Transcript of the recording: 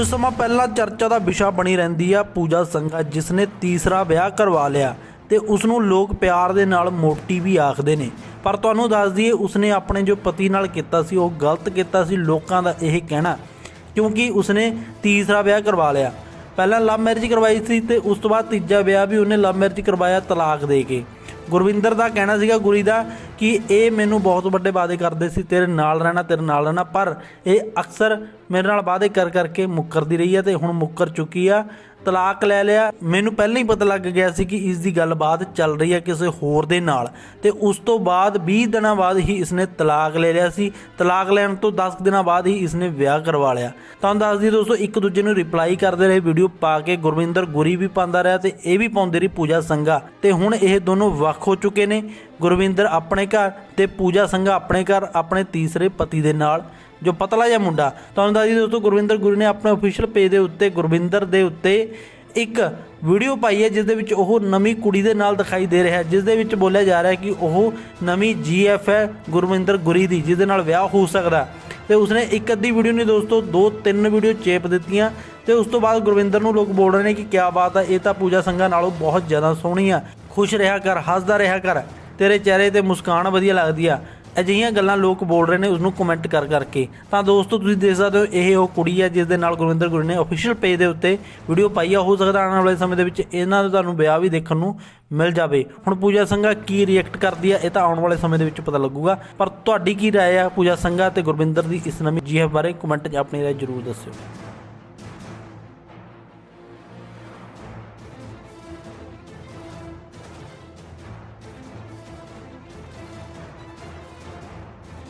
ਕੁਝ ਸਮਾਂ ਪਹਿਲਾਂ ਚਰਚਾ ਦਾ ਵਿਸ਼ਾ ਬਣੀ ਰਹਿੰਦੀ ਆ ਪੂਜਾ ਸੰਘਾ ਜਿਸ ਨੇ ਤੀਸਰਾ ਵਿਆਹ ਕਰਵਾ ਲਿਆ ਤੇ ਉਸ ਨੂੰ ਲੋਕ ਪਿਆਰ ਦੇ ਨਾਲ ਮੋਟੀ ਵੀ ਆਖਦੇ ਨੇ। ਪਰ ਤੁਹਾਨੂੰ ਦੱਸ ਦਈਏ, ਉਸਨੇ ਆਪਣੇ ਜੋ ਪਤੀ ਨਾਲ ਕੀਤਾ ਸੀ, ਉਹ ਗਲਤ ਕੀਤਾ ਸੀ, ਲੋਕਾਂ ਦਾ ਇਹ ਕਹਿਣਾ, ਕਿਉਂਕਿ ਉਸਨੇ ਤੀਸਰਾ ਵਿਆਹ ਕਰਵਾ ਲਿਆ। ਪਹਿਲਾਂ ਲਵ ਮੈਰਿਜ ਕਰਵਾਈ ਸੀ ਤੇ ਉਸ ਤੋਂ ਬਾਅਦ ਤੀਜਾ ਵਿਆਹ ਵੀ ਉਹਨੇ ਲਵ ਮੈਰਿਜ ਕਰਵਾਇਆ ਤਲਾਕ ਦੇ ਕੇ। ਗੁਰਵਿੰਦਰ ਦਾ ਕਹਿਣਾ ਸੀਗਾ ਗੁਰੀ ਦਾ ਕਿ ਇਹ ਮੈਨੂੰ ਬਹੁਤ ਵੱਡੇ ਵਾਅਦੇ ਕਰਦੇ ਸੀ, ਤੇਰੇ ਨਾਲ ਰਹਿਣਾ, ਤੇਰੇ ਨਾਲ ਰਹਿਣਾ, ਪਰ ਇਹ ਅਕਸਰ ਮੇਰੇ ਨਾਲ ਵਾਅਦੇ ਕਰ ਕਰਕੇ ਮੁੱਕਰਦੀ ਰਹੀ ਹੈ ਤੇ ਹੁਣ ਮੁੱਕਰ ਚੁੱਕੀ ਆ। ਤਲਾਕ ਲੈ ਲਿਆ। ਮੈਨੂੰ ਪਹਿਲਾਂ ਹੀ ਪਤਾ ਲੱਗ ਗਿਆ ਸੀ ਕਿ ਇਸ ਦੀ ਗੱਲਬਾਤ ਚੱਲ ਰਹੀ ਹੈ ਕਿਸੇ ਹੋਰ ਦੇ ਨਾਲ। ਤੇ ਉਸ ਤੋਂ ਬਾਅਦ 20 ਦਿਨਾਂ ਬਾਅਦ ਹੀ ਇਸਨੇ ਤਲਾਕ ਲੈ ਲਿਆ ਸੀ। ਤਲਾਕ ਲੈਣ ਤੋਂ 10 ਦਿਨਾਂ ਬਾਅਦ ਹੀ ਇਸਨੇ ਵਿਆਹ ਕਰਵਾ ਲਿਆ। ਤੁਹਾਨੂੰ ਦੱਸ ਦਈਏ ਦੋਸਤੋ, ਇੱਕ ਦੂਜੇ ਨੂੰ ਰਿਪਲਾਈ ਕਰਦੇ ਰਹੇ ਵੀਡੀਓ ਪਾ ਕੇ ਗੁਰਵਿੰਦਰ ਗੁਰੀ ਵੀ ਪਾਉਂਦਾ ਰਿਹਾ ਤੇ ਇਹ ਵੀ ਪਾਉਂਦੀ ਰਹੀ ਪੂਜਾ ਸੰਘਾ। ਤੇ ਹੁਣ ਇਹ ਦੋਨੋਂ ਵੱਖ ਹੋ ਚੁੱਕੇ ਨੇ। ਗੁਰਵਿੰਦਰ ਆਪਣੇ ਘਰ ਤੇ ਪੂਜਾ ਸੰਘਾ ਆਪਣੇ ਘਰ, ਆਪਣੇ ਤੀਸਰੇ ਪਤੀ ਦੇ ਨਾਲ। ਜੋ ਪਤਲਾ ਜਿਹਾ ਮੁੰਡਾ। ਤੁਹਾਨੂੰ ਦੱਸ ਦਈਏ ਦੋਸਤੋ, ਗੁਰਵਿੰਦਰ ਗੁਰੀ ਨੇ ਆਪਣੇ ਅਫੀਸ਼ੀਅਲ ਪੇਜ ਦੇ ਉੱਤੇ, ਗੁਰਵਿੰਦਰ ਦੇ ਉੱਤੇ ਇੱਕ ਵੀਡੀਓ ਪਾਈ ਹੈ ਜਿਸ ਦੇ ਵਿੱਚ ਉਹ ਨਵੀਂ ਕੁੜੀ ਦੇ ਨਾਲ ਦਿਖਾਈ ਦੇ ਰਿਹਾ ਹੈ ਜਿਸ ਦੇ ਵਿੱਚ ਬੋਲਿਆ ਜਾ ਰਿਹਾ ਹੈ ਕਿ ਉਹ ਨਵੀਂ ਜੀਐਫ ਹੈ ਗੁਰਵਿੰਦਰ ਗੁਰੀ ਦੀ ਜਿਸ ਦੇ ਨਾਲ ਵਿਆਹ ਹੋ ਸਕਦਾ ਤੇ ਉਸਨੇ ਇੱਕ ਅੱਧੀ ਵੀਡੀਓ ਨਹੀਂ ਦੋਸਤੋ, ਦੋ ਤਿੰਨ ਵੀਡੀਓ ਚੇਪ ਦਿੱਤੀਆਂ। ਤੇ ਉਸ ਤੋਂ ਬਾਅਦ ਗੁਰਵਿੰਦਰ ਨੂੰ ਲੋਕ ਬੋਲ ਰਹੇ ਨੇ ਕਿ ਕਿਆ ਬਾਤ ਹੈ, ਇਹ ਤਾਂ ਪੂਜਾ ਸੰਘਾ ਨਾਲੋਂ ਬਹੁਤ ਜ਼ਿਆਦਾ ਸੋਹਣੀ ਆ। ਖੁਸ਼ ਰਿਹਾ ਕਰ, ਹੱਸਦਾ ਰਿਹਾ ਕਰ। ਤੇਰੇ ਚਿਹਰੇ ਤੇ ਮੁਸਕਾਨ ਵਧੀਆ ਲੱਗਦੀ ਆ। ਅਜਿਹੀਆਂ ਗੱਲਾਂ ਲੋਕ ਬੋਲ ਰਹੇ ਨੇ ਉਸ ਨੂੰ ਕਮੈਂਟ ਕਰ ਕਰਕੇ ਤਾਂ ਦੋਸਤੋ ਤੁਸੀਂ ਦੇਖ ਸਕਦੇ ਹੋ ਇਹ ਉਹ ਕੁੜੀ ਹੈ ਜਿਸ ਦੇ ਨਾਲ ਗੁਰਵਿੰਦਰ ਗੁਰੂ ਨੇ ਅਫੀਸ਼ੀਅਲ ਪੇਜ ਦੇ ਉੱਤੇ ਵੀਡੀਓ ਪਾਈ ਆ ਹੋ ਸਕਦਾ ਆਉਣ ਵਾਲੇ ਸਮੇਂ ਦੇ ਵਿੱਚ ਇਹਨਾਂ ਦਾ ਤੁਹਾਨੂੰ ਵਿਆਹ ਵੀ ਦੇਖਣ ਨੂੰ ਮਿਲ ਜਾਵੇ ਹੁਣ ਪੂਜਾ ਸੰਘਾ ਕੀ ਰਿਐਕਟ ਕਰਦੀ ਆ ਇਹ ਤਾਂ ਆਉਣ ਵਾਲੇ ਸਮੇਂ ਦੇ ਵਿੱਚ ਪਤਾ ਲੱਗੂਗਾ ਪਰ ਤੁਹਾਡੀ ਕੀ رائے ਆ ਪੂਜਾ ਸੰਘਾ ਤੇ ਗੁਰਵਿੰਦਰ ਦੀ ਇਸ ਨਵੀਂ ਜੀਐਫ ਬਾਰੇ ਕਮੈਂਟ 'ਚ ਆਪਣੀ رائے ਜ਼ਰੂਰ ਦੱਸਿਓ